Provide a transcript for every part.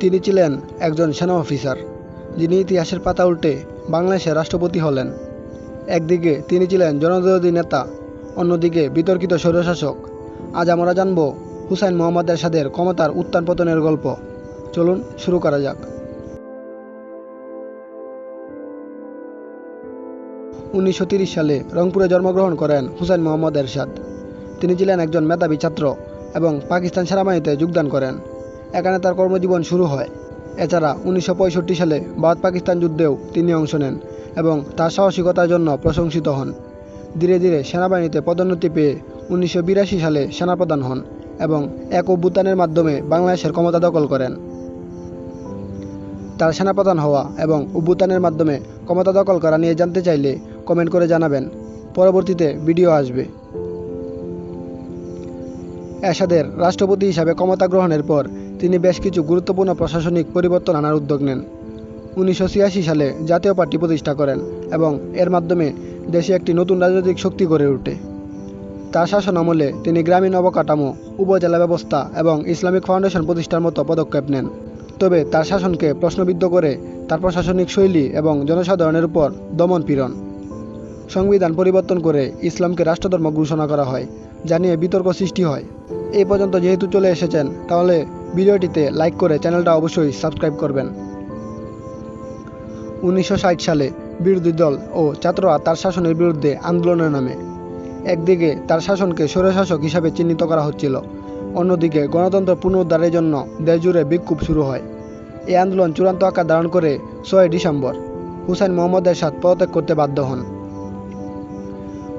তিনি ছিলেন একজন সেনা অফিসার, যিনি ইতিহাসের পাতা উল্টে বাংলাদেশের রাষ্ট্রপতি হলেন। একদিকে তিনি ছিলেন জনবিরোধী নেতা, অন্যদিকে বিতর্কিত স্বৈরশাসক। আজ আমরা জানব হুসাইন মোহাম্মদ এরশাদের ক্ষমতার উত্থান পতনের গল্প। চলুন শুরু করা যাক। উনিশশো তিরিশ সালে রংপুরে জন্মগ্রহণ করেন হুসাইন মোহাম্মদ এরশাদ। তিনি ছিলেন একজন মেধাবী ছাত্র এবং পাকিস্তান সেনাবাহিনীতে যোগদান করেন। এখানে তার কর্মজীবন শুরু হয়। এছাড়া উনিশশো পঁয়ষট্টি সালে ভারত পাকিস্তান যুদ্ধেও তিনি অংশ নেন এবং তার সাহসিকতার জন্য প্রশংসিত হন। ধীরে ধীরে সেনাবাহিনীতে পদোন্নতি পেয়ে উনিশশো বিরাশি সালে সেনাপ্রধান হন এবং এক অভ্যুত্থানের মাধ্যমে বাংলাদেশের ক্ষমতা দখল করেন। তার সেনাপ্রধান হওয়া এবং অভ্যুত্থানের মাধ্যমে ক্ষমতা দখল করা নিয়ে জানতে চাইলে কমেন্ট করে জানাবেন। পরবর্তীতে ভিডিও আসবে। এরশাদের রাষ্ট্রপতি হিসাবে ক্ষমতা গ্রহণের পর তিনি বেশ কিছু গুরুত্বপূর্ণ প্রশাসনিক পরিবর্তন আনার উদ্যোগ নেন। উনিশশো ছিয়াশি সালে জাতীয় পার্টি প্রতিষ্ঠা করেন এবং এর মাধ্যমে দেশে একটি নতুন রাজনৈতিক শক্তি গড়ে ওঠে। তার শাসন আমলে তিনি গ্রামীণ অবকাঠামো, উপজেলা ব্যবস্থা এবং ইসলামিক ফাউন্ডেশন প্রতিষ্ঠার মতো পদক্ষেপ নেন। তবে তার শাসনকে প্রশ্নবিদ্ধ করে তার প্রশাসনিক শৈলী এবং জনসাধারণের উপর দমন পীড়ন। সংবিধান পরিবর্তন করে ইসলামকে রাষ্ট্রধর্ম ঘোষণা করা হয়, যা নিয়ে বিতর্ক সৃষ্টি হয়। এই পর্যন্ত যেহেতু চলে এসেছেন, তাহলে ভিডিওটিতে লাইক করে চ্যানেলটা অবশ্যই সাবস্ক্রাইব করবেন। উনিশশো ষাট সালে বিরোধী দল ও ছাত্ররা তার শাসনের বিরুদ্ধে আন্দোলনের নামে একদিকে তার শাসনকে স্বৈরশাসক হিসাবে চিহ্নিত করা হচ্ছিল, অন্যদিকে গণতন্ত্র পুনরুদ্ধারের জন্য দেশজুড়ে বিক্ষোভ শুরু হয়। এই আন্দোলন চূড়ান্ত আকার ধারণ করে ছয় ডিসেম্বর হুসাইন মোহাম্মদ এরশাদ পদত্যাগ করতে বাধ্য হন।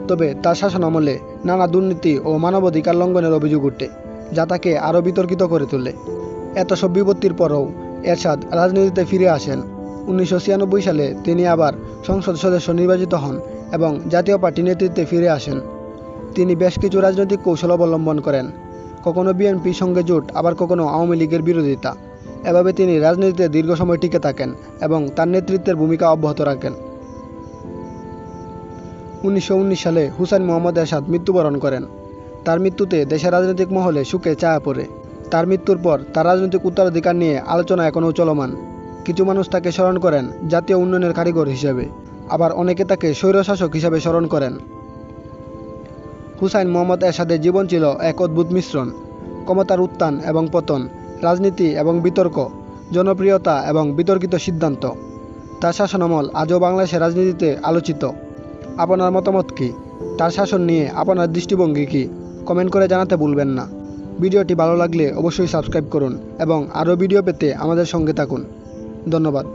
তবে তার শাসন আমলে নানা দুর্নীতি ও মানবাধিকার লঙ্ঘনের অভিযোগ উঠে, যা তাকে আরও বিতর্কিত করে তোলে। এত সব বিপত্তির পরও এরশাদ রাজনীতিতে ফিরে আসেন। উনিশশো ছিয়ানব্বই সালে তিনি আবার সংসদ সদস্য নির্বাচিত হন এবং জাতীয় পার্টি নেতৃত্বে ফিরে আসেন। তিনি বেশ কিছু রাজনৈতিক কৌশল অবলম্বন করেন। কখনো বিএনপির সঙ্গে জোট, আবার কখনো আওয়ামী লীগের বিরোধিতা। এভাবে তিনি রাজনীতিতে দীর্ঘ সময় টিকে থাকেন এবং তার নেতৃত্বের ভূমিকা অব্যাহত রাখেন। উনিশশো উনিশ সালে হুসাইন মোহাম্মদ এরশাদ মৃত্যুবরণ করেন। তার মৃত্যুতে দেশের রাজনৈতিক মহলে সুখে ছায়া পড়ে। তার মৃত্যুর পর তার রাজনৈতিক উত্তরাধিকার নিয়ে আলোচনা এখনও চলমান। কিছু মানুষ তাকে স্মরণ করেন জাতীয় উন্নয়নের কারিগর হিসেবে। আবার অনেকে তাকে স্বৈরশাসক হিসেবে স্মরণ করেন। হুসাইন মোহাম্মদ এরশাদের জীবন ছিল এক অদ্ভুত মিশ্রণ। ক্ষমতার উত্থান এবং পতন, রাজনীতি এবং বিতর্ক, জনপ্রিয়তা এবং বিতর্কিত সিদ্ধান্ত। তার শাসনামল আজও বাংলাদেশের রাজনীতিতে আলোচিত। আপনার মতামত কি? তার শাসন নিয়ে আপনার দৃষ্টিভঙ্গি কি? কমেন্ট করে জানাতে ভুলবেন না। ভিডিওটি ভালো লাগলে অবশ্যই সাবস্ক্রাইব করুন এবং আরও ভিডিও পেতে আমাদের সঙ্গে থাকুন। ধন্যবাদ।